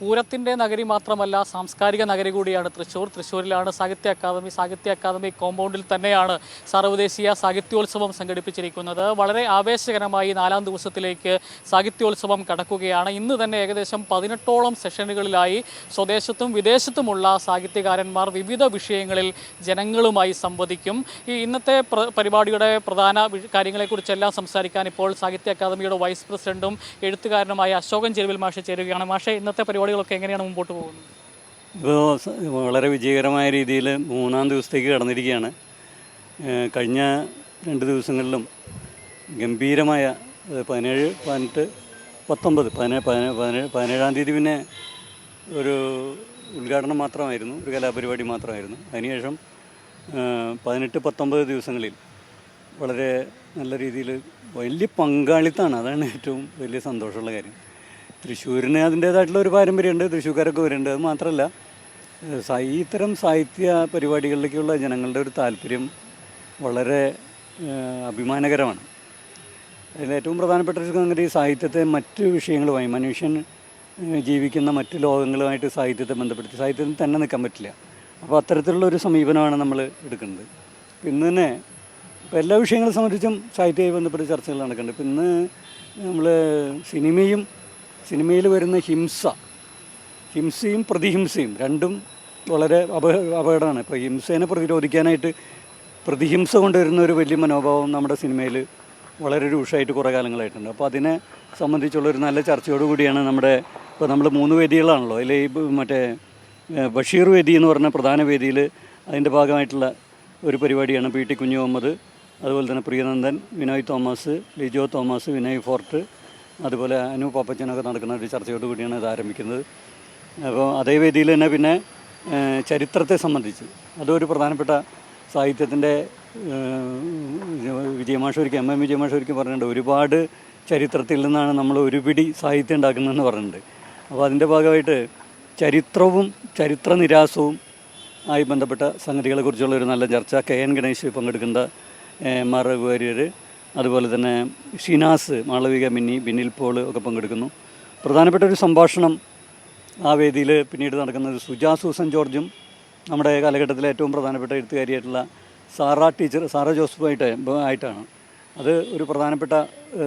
പൂരത്തിന്റെ നഗരി മാത്രമല്ല സാംസ്കാരിക നഗരി കൂടിയാണ് തൃശ്ശൂർ. തൃശ്ശൂരിലാണ് സാഹിത്യ അക്കാദമി. സാഹിത്യ അക്കാദമി കോമ്പൗണ്ടിൽ തന്നെയാണ് സർവദേശീയ സാഹിത്യോത്സവം സംഘടിപ്പിച്ചിരിക്കുന്നത്. വളരെ ആവേശകരമായി നാലാം ദിവസത്തിലേക്ക് സാഹിത്യോത്സവം കടക്കുകയാണ്. ഇന്ന് തന്നെ ഏകദേശം പതിനെട്ടോളം സെഷനുകളിലായി സ്വദേശത്തും വിദേശത്തുമുള്ള സാഹിത്യകാരന്മാർ വിവിധ വിഷയങ്ങളിൽ ജനങ്ങളുമായി സംവദിക്കും. ഈ ഇന്നത്തെ പരിപാടിയുടെ പ്രധാന കാര്യങ്ങളെക്കുറിച്ചെല്ലാം സംസാരിക്കാൻ ഇപ്പോൾ സാഹിത്യ അക്കാദമിയുടെ വൈസ് പ്രസിഡന്റും എഴുത്തുകാരനുമായ അശോകൻ ചെരുവിൽ മാഷെ ചേരുകയാണ്. മാഷെ ഇന്നത്തെ പരിപാടികളൊക്കെ എങ്ങനെയാണ് മുമ്പോട്ട് പോകുന്നത്? ഇപ്പോൾ വളരെ വിജയകരമായ രീതിയിൽ മൂന്നാം ദിവസത്തേക്ക് കടന്നിരിക്കുകയാണ്. കഴിഞ്ഞ രണ്ട് ദിവസങ്ങളിലും ഗംഭീരമായ പതിനേഴ് പതിനെട്ട് പത്തൊമ്പത് പതിനേഴ് പതിനേഴ് പതിനേഴ് തീയതി പിന്നെ ഒരു ഉദ്ഘാടനം മാത്രമായിരുന്നു ഒരു കലാപരിപാടി മാത്രമായിരുന്നു. അതിനുശേഷം പതിനെട്ട് പത്തൊമ്പത് ദിവസങ്ങളിൽ വളരെ നല്ല രീതിയിൽ വലിയ പങ്കാളിത്തമാണ്. അതാണ് ഏറ്റവും വലിയ സന്തോഷമുള്ള കാര്യം. തൃശ്ശൂരിന് അതിന്റേതായിട്ടുള്ള ഒരു പാരമ്പര്യമുണ്ട് തൃശ്ശൂർക്കാരൊക്കെ വരുന്നുണ്ട്. അത് മാത്രമല്ല ഈ ഇത്തരം സാഹിത്യ പരിപാടികളിലേക്കുള്ള ജനങ്ങളുടെ ഒരു താല്പര്യം വളരെ അഭിമാനകരമാണ്. അതിൽ ഏറ്റവും പ്രധാനപ്പെട്ട ഒരു സംഗതി സാഹിത്യത്തെ മറ്റ് വിഷയങ്ങളുമായി മനുഷ്യൻ ജീവിക്കുന്ന മറ്റ് ലോകങ്ങളുമായിട്ട് സാഹിത്യത്തെ ബന്ധപ്പെടുത്തി സാഹിത്യത്തിന് തന്നെ നിൽക്കാൻ പറ്റില്ല. അപ്പോൾ അത്തരത്തിലുള്ള ഒരു സമീപനമാണ് നമ്മൾ എടുക്കുന്നത്. ഇന്ന് തന്നെ ഇപ്പോൾ എല്ലാ വിഷയങ്ങളെ സംബന്ധിച്ചും സാഹിത്യവുമായി ബന്ധപ്പെട്ട് ചർച്ചകൾ നടക്കുന്നുണ്ട്. ഇപ്പം ഇന്ന് നമ്മൾ സിനിമയും സിനിമയിൽ വരുന്ന ഹിംസ ഹിംസയും പ്രതിഹിംസയും രണ്ടും വളരെ അപ അപകടമാണ്. ഇപ്പോൾ ഹിംസേനെ പ്രതിരോധിക്കാനായിട്ട് പ്രതിഹിംസ കൊണ്ടുവരുന്ന ഒരു വലിയ മനോഭാവം നമ്മുടെ സിനിമയിൽ വളരെ രൂക്ഷമായിട്ട് കുറേ കാലങ്ങളായിട്ടുണ്ട്. അപ്പോൾ അതിനെ സംബന്ധിച്ചുള്ള ഒരു നല്ല ചർച്ചയോടുകൂടിയാണ് നമ്മുടെ ഇപ്പോൾ നമ്മൾ മൂന്ന് വേദികളാണല്ലോ. അതിൽ ഈ മറ്റേ ബഷീർ വേദി എന്ന് പറഞ്ഞ പ്രധാന വേദിയിൽ അതിന്റെ ഭാഗമായിട്ടുള്ള ഒരു പരിപാടിയാണ് പി ടി കുഞ്ഞു മുഹമ്മദ് അതുപോലെ തന്നെ പ്രിയനന്ദൻ വിനോയ് തോമസ് ലിജോ തോമസ് വിനോയ് ഫോർട്ട് അതുപോലെ അനു പാപ്പച്ചനൊക്കെ നടക്കുന്ന ഒരു ചർച്ചയോട് കൂടിയാണ് ഇത് ആരംഭിക്കുന്നത്. അപ്പോൾ അതേ വേദിയിൽ തന്നെ പിന്നെ ചരിത്രത്തെ സംബന്ധിച്ച് അതൊരു പ്രധാനപ്പെട്ട സാഹിത്യത്തിന്റെ വിജയമാഷൊരിക്കൽ എം എം വിജയമാഷൊരിക്കൽ പറഞ്ഞിട്ടുണ്ട്. ഒരുപാട് ചരിത്രത്തിൽ നിന്നാണ് നമ്മൾ ഒരു പിടി സാഹിത്യം ഉണ്ടാക്കുന്നതെന്ന് പറഞ്ഞിട്ടുണ്ട്. അപ്പോൾ അതിന്റെ ഭാഗമായിട്ട് ചരിത്രവും ചരിത്ര നിരാസവും ആയി ബന്ധപ്പെട്ട സംഗതികളെക്കുറിച്ചുള്ള ഒരു നല്ല ചർച്ച കെ എൻ ഗണേശ് പങ്കെടുക്കുന്ന എം മാർ രഘുവാര്യർ അതുപോലെ തന്നെ ഷിനാസ് മാളവിക മിന്നി ബിന്നിൽ പോൾ ഒക്കെ പങ്കെടുക്കുന്നു. പ്രധാനപ്പെട്ട ഒരു സംഭാഷണം ആ വേദിയിൽ പിന്നീട് നടക്കുന്നത് സുജാ സൂസൻ ജോർജും നമ്മുടെ കാലഘട്ടത്തിലെ ഏറ്റവും പ്രധാനപ്പെട്ട എഴുത്തുകാരിയായിട്ടുള്ള സാറ ടീച്ചർ സാറ ജോസഫുമായിട്ട് ആയിട്ടാണ്. അത് ഒരു പ്രധാനപ്പെട്ട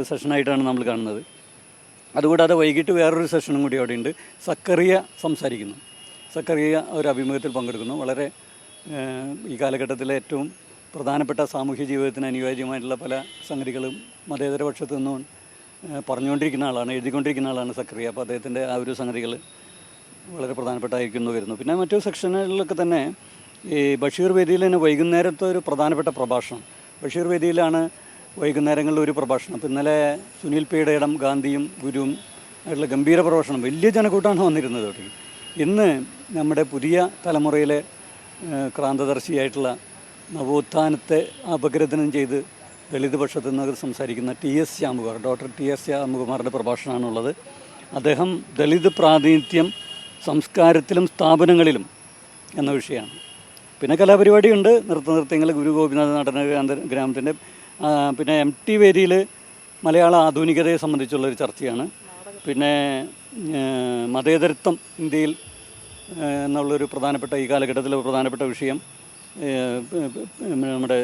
സെഷനായിട്ടാണ് നമ്മൾ കാണുന്നത്. അതുകൂടാതെ വൈകിട്ട് വേറൊരു സെഷനും കൂടി അവിടെ ഉണ്ട് സക്കറിയ സംസാരിക്കുന്നു. സക്കറിയ ഒരു അഭിമുഖത്തിൽ പങ്കെടുക്കുന്നു. വളരെ ഈ കാലഘട്ടത്തിലെ ഏറ്റവും പ്രധാനപ്പെട്ട സാമൂഹ്യ ജീവിതത്തിന് അനുയോജ്യമായിട്ടുള്ള പല സംഗതികളും മതേതര പക്ഷത്തു നിന്നും പറഞ്ഞുകൊണ്ടിരിക്കുന്ന ആളാണ് എഴുതിക്കൊണ്ടിരിക്കുന്ന ആളാണ് സക്രിയ. അപ്പോൾ അദ്ദേഹത്തിന്റെ ആ ഒരു സംഗതികൾ വളരെ പ്രധാനപ്പെട്ടായിരിക്കുന്നു വരുന്നു. പിന്നെ മറ്റു സെക്ഷനുകളിലൊക്കെ തന്നെ ഈ ബഷീർ വേദിയിൽ തന്നെ വൈകുന്നേരത്തെ ഒരു പ്രധാനപ്പെട്ട പ്രഭാഷണം. ബഷീർ വേദിയിലാണ് വൈകുന്നേരങ്ങളിൽ ഒരു പ്രഭാഷണം. അപ്പോൾ ഇന്നലെ സുനിൽ ഇടം ഗാന്ധിയും ഗുരുവും ആയിട്ടുള്ള ഗംഭീര പ്രഭാഷണം വലിയ ജനക്കൂട്ടമാണ് വന്നിരുന്നത് ഇന്ന് നമ്മുടെ പുതിയ തലമുറയിലെ ക്രാന്തദർശിയായിട്ടുള്ള നവോത്ഥാനത്തെ അപഗ്രഥനം ചെയ്ത് ദളിത് പക്ഷത്തു നിന്ന് സംസാരിക്കുന്ന T S Shyamkumar doctor T S ശ്യാംകുമാറിന്റെ പ്രഭാഷണമാണുള്ളത്. അദ്ദേഹം ദളിത് പ്രാതിനിധ്യം സംസ്കാരത്തിലും സ്ഥാപനങ്ങളിലും എന്ന വിഷയമാണ്. പിന്നെ കലാപരിപാടിയുണ്ട്. നൃത്ത നൃത്യങ്ങൾ ഗുരു ഗോപിനാഥ് നടന ഗ്രാമത്തിന്റെ പിന്നെ എം ടി വേദിയിൽ മലയാള ആധുനികതയെ സംബന്ധിച്ചുള്ള ഒരു ചർച്ചയാണ്. പിന്നെ മതേതരത്വം ഇന്ത്യയിൽ എന്നുള്ളൊരു പ്രധാനപ്പെട്ട ഈ കാലഘട്ടത്തിലെ പ്രധാനപ്പെട്ട വിഷയം നമ്മുടെ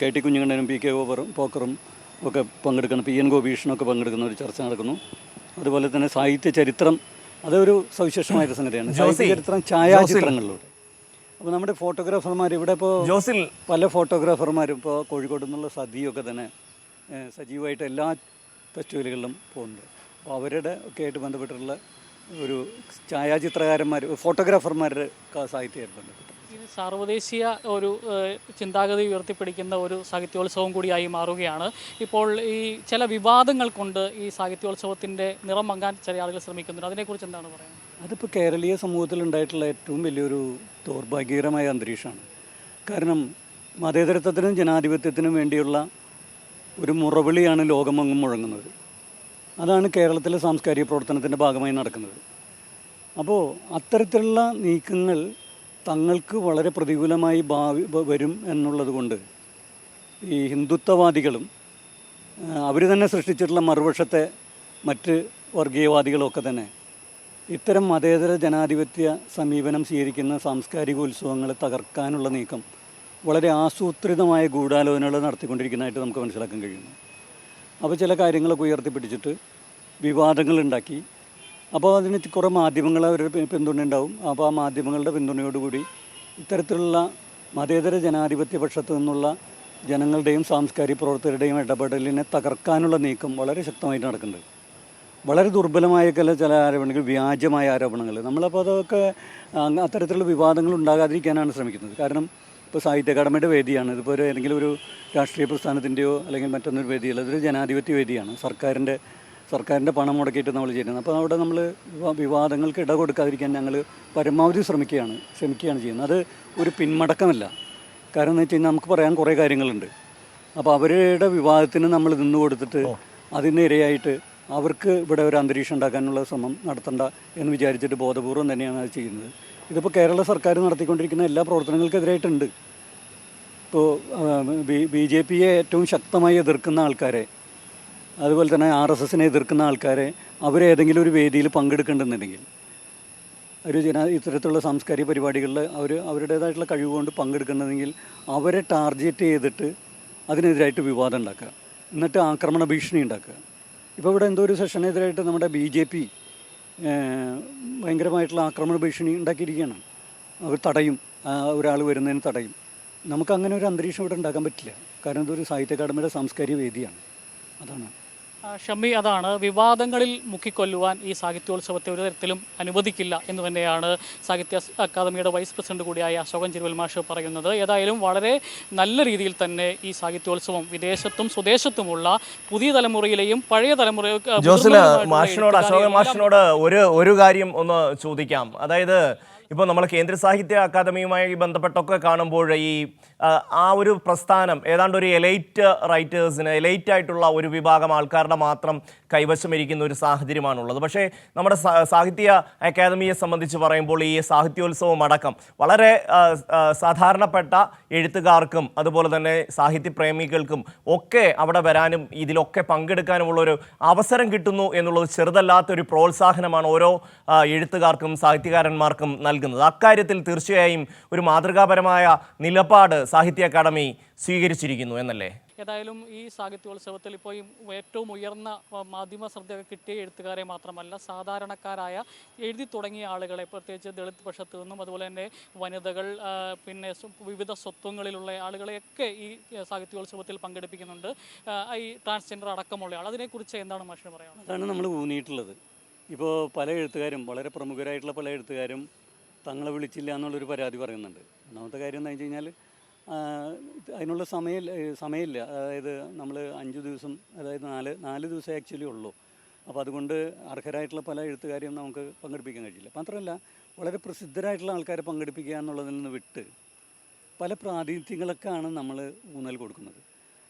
കെ ടി കുഞ്ഞുകണ്ണനും പി കെ ഓവറും പോക്കറും ഒക്കെ പങ്കെടുക്കുന്ന പി എൻ ഗോപീഷണൊക്കെ പങ്കെടുക്കുന്ന ഒരു ചർച്ച നടക്കുന്നു. അതുപോലെ തന്നെ സാഹിത്യ ചരിത്രം അതൊരു സവിശേഷമായൊരു സംഗതിയാണ്. സാഹിത്യ ചരിത്രം ഛായാചിത്രങ്ങളിലൂടെ. അപ്പോൾ നമ്മുടെ ഫോട്ടോഗ്രാഫർമാർ ഇവിടെ ഇപ്പോൾ ജോസിൽ പല ഫോട്ടോഗ്രാഫർമാരും ഇപ്പോൾ കോഴിക്കോട് നിന്നുള്ള സതിയൊക്കെ തന്നെ സജീവമായിട്ട് എല്ലാ ഫെസ്റ്റിവലുകളിലും പോകുന്നുണ്ട്. അപ്പോൾ അവരുടെ ഒക്കെ ആയിട്ട് ബന്ധപ്പെട്ടിട്ടുള്ള ഒരു ഛായാചിത്രകാരന്മാർ ഫോട്ടോഗ്രാഫർമാരുടെ സാഹിത്യം സാർവദേശീയ ഒരു ചിന്താഗതി ഉയർത്തിപ്പിടിക്കുന്ന ഒരു സാഹിത്യോത്സവം കൂടിയായി മാറുകയാണ്. ഇപ്പോൾ ഈ ചില വിവാദങ്ങൾ കൊണ്ട് ഈ സാഹിത്യോത്സവത്തിന്റെ നിറം മങ്ങാൻ ചില ആളുകൾ ശ്രമിക്കുന്നുണ്ട്. അതിനെക്കുറിച്ച് എന്താണ് പറയുന്നത് അതിപ്പോൾ കേരളീയ സമൂഹത്തിൽ ഉണ്ടായിട്ടുള്ള ഏറ്റവും വലിയൊരു ദൗർഭാഗ്യകരമായ അന്തരീക്ഷമാണ്. കാരണം മതേതരത്വത്തിനും ജനാധിപത്യത്തിനും വേണ്ടിയുള്ള ഒരു മുറവിളിയാണ് ലോകമെങ്ങും മുഴങ്ങുന്നത്. അതാണ് കേരളത്തിലെ സാംസ്കാരിക പ്രവർത്തനത്തിന്റെ ഭാഗമായി നടക്കുന്നത്. അപ്പോൾ അത്തരത്തിലുള്ള നീക്കങ്ങൾ തങ്ങൾക്ക് വളരെ പ്രതികൂലമായി ഭാവി വരും എന്നുള്ളത് കൊണ്ട് ഈ ഹിന്ദുത്വവാദികളും അവർ തന്നെ സൃഷ്ടിച്ചിട്ടുള്ള മറുപക്ഷത്തെ മറ്റ് വർഗീയവാദികളൊക്കെ തന്നെ ഇത്തരം മതേതര ജനാധിപത്യ സമീപനം സ്വീകരിക്കുന്ന സാംസ്കാരിക ഉത്സവങ്ങളെ തകർക്കാനുള്ള നീക്കം വളരെ ആസൂത്രിതമായ ഗൂഢാലോചനകൾ നടത്തിക്കൊണ്ടിരിക്കുന്നതായിട്ട് നമുക്ക് മനസ്സിലാക്കാൻ കഴിയുന്നു. അപ്പോൾ ചില കാര്യങ്ങളൊക്കെ ഉയർത്തിപ്പിടിച്ചിട്ട് വിവാദങ്ങൾ ഉണ്ടാക്കി അപ്പോൾ അതിന് കുറേ മാധ്യമങ്ങൾ അവരുടെ പിന്തുണയുണ്ടാവും അപ്പോൾ ആ മാധ്യമങ്ങളുടെ പിന്തുണയോടുകൂടി ഇത്തരത്തിലുള്ള മതേതര ജനാധിപത്യ പക്ഷത്തു നിന്നുള്ള ജനങ്ങളുടെയും സാംസ്കാരിക പ്രവർത്തകരുടെയും ഇടപെടലിനെ തകർക്കാനുള്ള നീക്കം വളരെ ശക്തമായിട്ട് നടക്കുന്നുണ്ട്. വളരെ ദുർബലമായ ചില ചില ആരോപണങ്ങൾ വ്യാജമായ ആരോപണങ്ങൾ. നമ്മളപ്പോൾ അതൊക്കെ അത്തരത്തിലുള്ള വിവാദങ്ങൾ ഉണ്ടാകാതിരിക്കാനാണ് ശ്രമിക്കുന്നത്. കാരണം ഇപ്പോൾ സാഹിത്യ അക്കാദമിയുടെ വേദിയാണ്. ഇതിപ്പോൾ ഒരു ഏതെങ്കിലും ഒരു രാഷ്ട്രീയ പ്രസ്ഥാനത്തിന്റെയോ അല്ലെങ്കിൽ മറ്റൊന്നൊരു വേദിയല്ല. ഇതൊരു ജനാധിപത്യ വേദിയാണ്. സർക്കാരിന്റെ സർക്കാരിന്റെ പണം മുടക്കിയിട്ട് നമ്മൾ ചെയ്യുന്നത്. അപ്പോൾ അവിടെ നമ്മൾ വിവാ- വിവാദങ്ങൾക്ക് ഇട കൊടുക്കാതിരിക്കാൻ ഞങ്ങൾ പരമാവധി ശ്രമിക്കുകയാണ് ശ്രമിക്കുകയാണ് ചെയ്യുന്നത്. അത് ഒരു പിന്മടക്കമല്ല കാരണം എന്ന് വെച്ച് കഴിഞ്ഞാൽ നമുക്ക് പറയാൻ കുറേ കാര്യങ്ങളുണ്ട്. അപ്പോൾ അവരുടെ വിവാദത്തിന് നമ്മൾ നിന്ന് കൊടുത്തിട്ട് അതിനിരയായിട്ട് അവർക്ക് ഇവിടെ ഒരു അന്തരീക്ഷം ഉണ്ടാക്കാനുള്ള ശ്രമം നടത്തണ്ട എന്ന് വിചാരിച്ചിട്ട് ബോധപൂർവം തന്നെയാണ് അത് ചെയ്യുന്നത്. ഇതിപ്പോൾ കേരള സർക്കാർ നടത്തിക്കൊണ്ടിരിക്കുന്ന എല്ലാ പ്രവർത്തനങ്ങൾക്കെതിരായിട്ടുണ്ട്. ഇപ്പോൾ ബി ബി ജെ പിയെ ഏറ്റവും ശക്തമായി എതിർക്കുന്ന ആൾക്കാരെ അതുപോലെ തന്നെ ആർ എസ് എസിനെ എതിർക്കുന്ന ആൾക്കാരെ അവരെ ഏതെങ്കിലും ഒരു വേദിയിൽ പങ്കെടുക്കേണ്ടെന്നുണ്ടെങ്കിൽ ഒരു ജന ഇത്തരത്തിലുള്ള സാംസ്കാരിക പരിപാടികളിൽ അവർ അവരുടേതായിട്ടുള്ള കഴിവ് കൊണ്ട് അവരെ ടാർഗറ്റ് ചെയ്തിട്ട് അതിനെതിരായിട്ട് വിവാദം ഉണ്ടാക്കുക. എന്നിട്ട് ആക്രമണ ഭീഷണി ഉണ്ടാക്കുക. ഇപ്പോൾ ഇവിടെ എന്തോ ഒരു സെഷനെതിരായിട്ട് നമ്മുടെ ബി ജെ പി ഭയങ്കരമായിട്ടുള്ള ആക്രമണ ഭീഷണി ഉണ്ടാക്കിയിരിക്കുകയാണ്. അവർ തടയും. ഒരാൾ വരുന്നതിന് തടയും. നമുക്ക് അങ്ങനെ ഒരു അന്തരീക്ഷം ഇവിടെ ഉണ്ടാക്കാൻ പറ്റില്ല. കാരണം ഇതൊരു സാഹിത്യ അക്കാദമിയുടെ സാംസ്കാരിക വേദിയാണ്. അതാണ്. ഷമ്മി അതാണ് വിവാദങ്ങളിൽ മുക്കിക്കൊല്ലുവാൻ ഈ സാഹിത്യോത്സവത്തെ ഒരു തരത്തിലും അനുവദിക്കില്ല എന്ന് തന്നെയാണ് സാഹിത്യ അക്കാദമിയുടെ വൈസ് പ്രസിഡന്റ് കൂടിയായ അശോകൻ ചിരുവൽ മാഷ് പറയുന്നത്. ഏതായാലും വളരെ നല്ല രീതിയിൽ തന്നെ ഈ സാഹിത്യോത്സവം വിദേശത്തും സ്വദേശത്തുമുള്ള പുതിയ തലമുറയിലെയും പഴയ തലമുറ ജോസിന് മാഷിനോട് അശോകൻ മാഷിനോട് ഒരു ഒരു കാര്യം ഒന്ന് ചോദിക്കാം. അതായത് ഇപ്പോൾ നമ്മൾ കേന്ദ്ര സാഹിത്യ അക്കാദമിയുമായി ബന്ധപ്പെട്ടൊക്കെ കാണുമ്പോൾ ഈ ആ, ഒരു പ്രസ്ഥാനം ഏതാണ്ട് ഒരു എലൈറ്റ് റൈറ്റേഴ്സിന് എലൈറ്റ് ആയിട്ടുള്ള ഒരു വിഭാഗം ആൾക്കാരുടെ മാത്രം കൈവശമിരിക്കുന്ന ഒരു സാഹചര്യമാണുള്ളത്. പക്ഷേ നമ്മുടെ സാഹിത്യ അക്കാദമിയെ സംബന്ധിച്ച് പറയുമ്പോൾ ഈ സാഹിത്യോത്സവം അടക്കം വളരെ സാധാരണപ്പെട്ട എഴുത്തുകാർക്കും അതുപോലെ തന്നെ സാഹിത്യപ്രേമികൾക്കും ഒക്കെ അവിടെ വരാനും ഇതിലൊക്കെ പങ്കെടുക്കാനുമുള്ളൊരു അവസരം കിട്ടുന്നു എന്നുള്ളത് ചെറുതല്ലാത്തൊരു പ്രോത്സാഹനമാണ് ഓരോ എഴുത്തുകാർക്കും സാഹിത്യകാരന്മാർക്കും നൽകുന്നത്. അക്കാര്യത്തിൽ തീർച്ചയായും ഒരു മാതൃകാപരമായ നിലപാട് സാഹിത്യ അക്കാദമി സ്വീകരിച്ചിരിക്കുന്നു എന്നല്ലേ? ഏതായാലും ഈ സാഹിത്യോത്സവത്തിൽ ഇപ്പോൾ ഈ ഏറ്റവും ഉയർന്ന മാധ്യമ ശ്രദ്ധ കിട്ടിയ എഴുത്തുകാരെ മാത്രമല്ല സാധാരണക്കാരായ എഴുതി തുടങ്ങിയ ആളുകളെ പ്രത്യേകിച്ച് ദളിത് പക്ഷത്തു നിന്നും അതുപോലെ തന്നെ വനിതകൾ പിന്നെ വിവിധ സ്വത്വങ്ങളിലുള്ള ആളുകളെയൊക്കെ ഈ സാഹിത്യോത്സവത്തിൽ പങ്കെടുപ്പിക്കുന്നുണ്ട്. ഈ ട്രാൻസ്ജെൻഡർ അടക്കമുള്ള ആൾ അതിനെക്കുറിച്ച് എന്താണ് മാഷിന് പറയുന്നത് അതാണ് നമ്മൾ ഊന്നിയിട്ടുള്ളത്. ഇപ്പോൾ പല എഴുത്തുകാരും വളരെ പ്രമുഖരായിട്ടുള്ള പല എഴുത്തുകാരും തങ്ങളെ വിളിച്ചില്ല എന്നുള്ളൊരു പരാതി പറയുന്നുണ്ട്. ഒന്നാമത്തെ കാര്യം എന്ന് വെച്ച് കഴിഞ്ഞാൽ അതിനുള്ള സമയം സമയമില്ല. അതായത് നമ്മൾ അഞ്ച് ദിവസം അതായത് നാല് നാല് ദിവസം ആക്ച്വലി ഉള്ളൂ. അപ്പോൾ അതുകൊണ്ട് അർഹരായിട്ടുള്ള പല എഴുത്തുകാരെയും നമുക്ക് പങ്കെടുപ്പിക്കാൻ കഴിയില്ല. മാത്രമല്ല വളരെ പ്രസിദ്ധരായിട്ടുള്ള ആൾക്കാരെ പങ്കെടുപ്പിക്കുക എന്നുള്ളതിൽ നിന്ന് വിട്ട് പല പ്രാതിനിധ്യങ്ങളൊക്കെയാണ് നമ്മൾ ഊന്നൽ കൊടുക്കുന്നത്.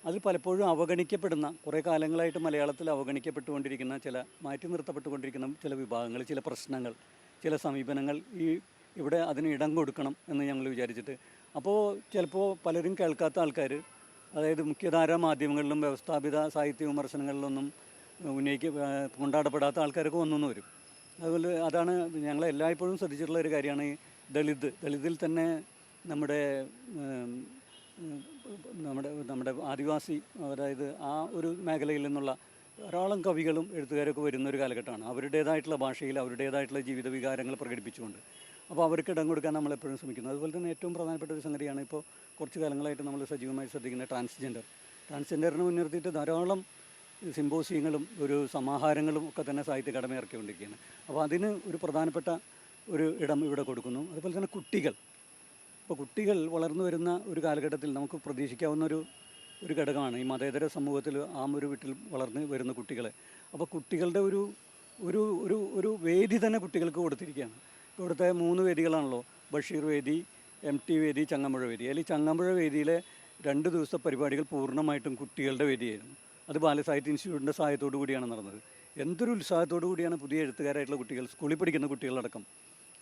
അതിൽ പലപ്പോഴും അവഗണിക്കപ്പെടുന്ന കുറേ കാലങ്ങളായിട്ട് മലയാളത്തിൽ അവഗണിക്കപ്പെട്ടുകൊണ്ടിരിക്കുന്ന ചില മാറ്റി നിർത്തപ്പെട്ടുകൊണ്ടിരിക്കുന്ന ചില വിഭാഗങ്ങൾ ചില പ്രശ്നങ്ങൾ ചില സമീപനങ്ങൾ ഈ ഇവിടെ അതിന് ഇടം കൊടുക്കണം എന്ന് ഞങ്ങൾ വിചാരിച്ചിട്ട് അപ്പോൾ ചിലപ്പോൾ പലരും കേൾക്കാത്ത ആൾക്കാർ അതായത് മുഖ്യധാര മാധ്യമങ്ങളിലും വ്യവസ്ഥാപിത സാഹിത്യ വിമർശനങ്ങളിലൊന്നും ഉന്നയിക്ക കൊണ്ടാടപ്പെടാത്ത ആൾക്കാരൊക്കെ വന്നു വരും. അതുപോലെ അതാണ് ഞങ്ങൾ എല്ലായ്പ്പോഴും ശ്രദ്ധിച്ചിട്ടുള്ള ഒരു കാര്യമാണ് ഈ ദളിത്. ദളിതിൽ തന്നെ നമ്മുടെ നമ്മുടെ നമ്മുടെ ആദിവാസി അതായത് ആ ഒരു മേഖലയിൽ നിന്നുള്ള ധാരാളം കവികളും എഴുത്തുകാരൊക്കെ വരുന്ന ഒരു കാലഘട്ടമാണ്. അവരുടേതായിട്ടുള്ള ഭാഷയിൽ അവരുടേതായിട്ടുള്ള ജീവിത വികാരങ്ങൾ പ്രകടിപ്പിച്ചുകൊണ്ട്. അപ്പോൾ അവർക്ക് ഇടം കൊടുക്കാൻ നമ്മൾ എപ്പോഴും ശ്രമിക്കുന്നു. അതുപോലെ തന്നെ ഏറ്റവും പ്രധാനപ്പെട്ട ഒരു സംഗതിയാണ് ഇപ്പോൾ കുറച്ച് കാലങ്ങളായിട്ട് നമ്മൾ സജീവമായി ശ്രദ്ധിക്കുന്ന ട്രാൻസ്ജെൻഡർ ട്രാൻസ്ജെൻഡറിനെ മുൻനിർത്തിയിട്ട് ധാരാളം സിമ്പോസിയങ്ങളും ഒരു സമാഹാരങ്ങളും ഒക്കെ തന്നെ സാഹിത്യ കടമ ഇറക്കിക്കൊണ്ടിരിക്കുകയാണ്. അപ്പോൾ അതിന് ഒരു പ്രധാനപ്പെട്ട ഒരു ഇടം ഇവിടെ കൊടുക്കുന്നു. അതുപോലെ തന്നെ കുട്ടികൾ. ഇപ്പോൾ കുട്ടികൾ വളർന്നു വരുന്ന ഒരു കാലഘട്ടത്തിൽ നമുക്ക് പ്രതീക്ഷിക്കാവുന്ന ഒരു ഒരു ഘടകമാണ് ഈ മതേതര സമൂഹത്തിൽ ആ ഒരു വീട്ടിൽ വളർന്ന് വരുന്ന കുട്ടികളെ. അപ്പോൾ കുട്ടികളുടെ ഒരു ഒരു ഒരു ഒരു വേദി തന്നെ കുട്ടികൾക്ക് കൊടുത്തിരിക്കുകയാണ്. ഇവിടുത്തെ മൂന്ന് വേദികളാണല്ലോ. ബഷീർ വേദി എം ടി വേദി ചങ്ങമ്പുഴ വേദി. അതിൽ ചങ്ങമ്പുഴ വേദിയിലെ രണ്ട് ദിവസത്തെ പരിപാടികൾ പൂർണമായിട്ടും കുട്ടികളുടെ വേദിയായിരുന്നു. അത് ബാലസാഹിത്യ ഇൻസ്റ്റിറ്റ്യൂട്ടിന്റെ സഹായത്തോടു കൂടിയാണ് നടന്നത്. എന്തൊരു ഉത്സാഹത്തോടു കൂടിയാണ് പുതിയ എഴുത്തുകാരായിട്ടുള്ള കുട്ടികൾ സ്കൂളിൽ പഠിക്കുന്ന കുട്ടികളടക്കം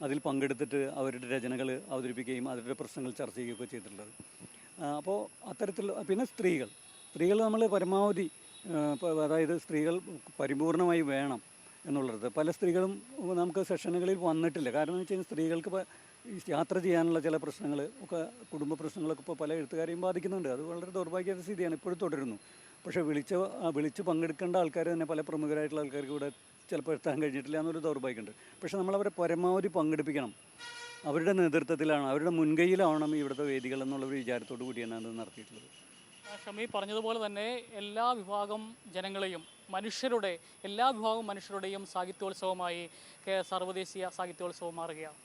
അതിൽ പങ്കെടുത്തിട്ട് അവരുടെ രചനകൾ അവതരിപ്പിക്കുകയും അവരുടെ പ്രശ്നങ്ങൾ ചർച്ച ചെയ്യുകയൊക്കെ ചെയ്തിട്ടുള്ളത്. അപ്പോൾ അത്തരത്തിൽ പിന്നെ സ്ത്രീകൾ. സ്ത്രീകൾ നമ്മൾ പരമാവധി അതായത് സ്ത്രീകൾ പരിപൂർണമായി വേണം. എന്നുള്ളത്. പല സ്ത്രീകളും നമുക്ക് സെഷനുകളിൽ വന്നിട്ടില്ല. കാരണം എന്ന് വെച്ച് കഴിഞ്ഞാൽ സ്ത്രീകൾക്ക് യാത്ര ചെയ്യാനുള്ള ചില പ്രശ്നങ്ങൾ ഒക്കെ കുടുംബ പ്രശ്നങ്ങളൊക്കെ ഇപ്പോൾ പല എഴുത്തുകാരെയും ബാധിക്കുന്നുണ്ട്. അത് വളരെ ദൗർഭാഗ്യ സ്ഥിതിയാണ് ഇപ്പോഴും തുടരുന്നു. പക്ഷേ വിളിച്ച് വിളിച്ച് പങ്കെടുക്കേണ്ട ആൾക്കാർ തന്നെ പല പ്രമുഖരായിട്ടുള്ള ആൾക്കാർക്ക് ഇവിടെ ചിലപ്പോൾ എത്താൻ കഴിഞ്ഞിട്ടില്ല എന്നൊരു ദൗർഭാഗ്യമുണ്ട്. പക്ഷേ നമ്മളവരെ പരമാവധി പങ്കെടുപ്പിക്കണം. അവരുടെ നേതൃത്വത്തിലാണ് അവരുടെ മുൻകൈയിലാവണം ഇവിടുത്തെ വേദികൾ എന്നുള്ള ഒരു വിചാരത്തോടു കൂടിയാണ് അത് നടത്തിയിട്ടുള്ളത്. ഷമി പറഞ്ഞതുപോലെ തന്നെ എല്ലാ വിഭാഗം ജനങ്ങളെയും മനുഷ്യരുടെ എല്ലാ വിഭാഗം മനുഷ്യരുടെയും സാഹിത്യോത്സവമായി സർവദേശീയ സാഹിത്യോത്സവം മാറുകയാണ്.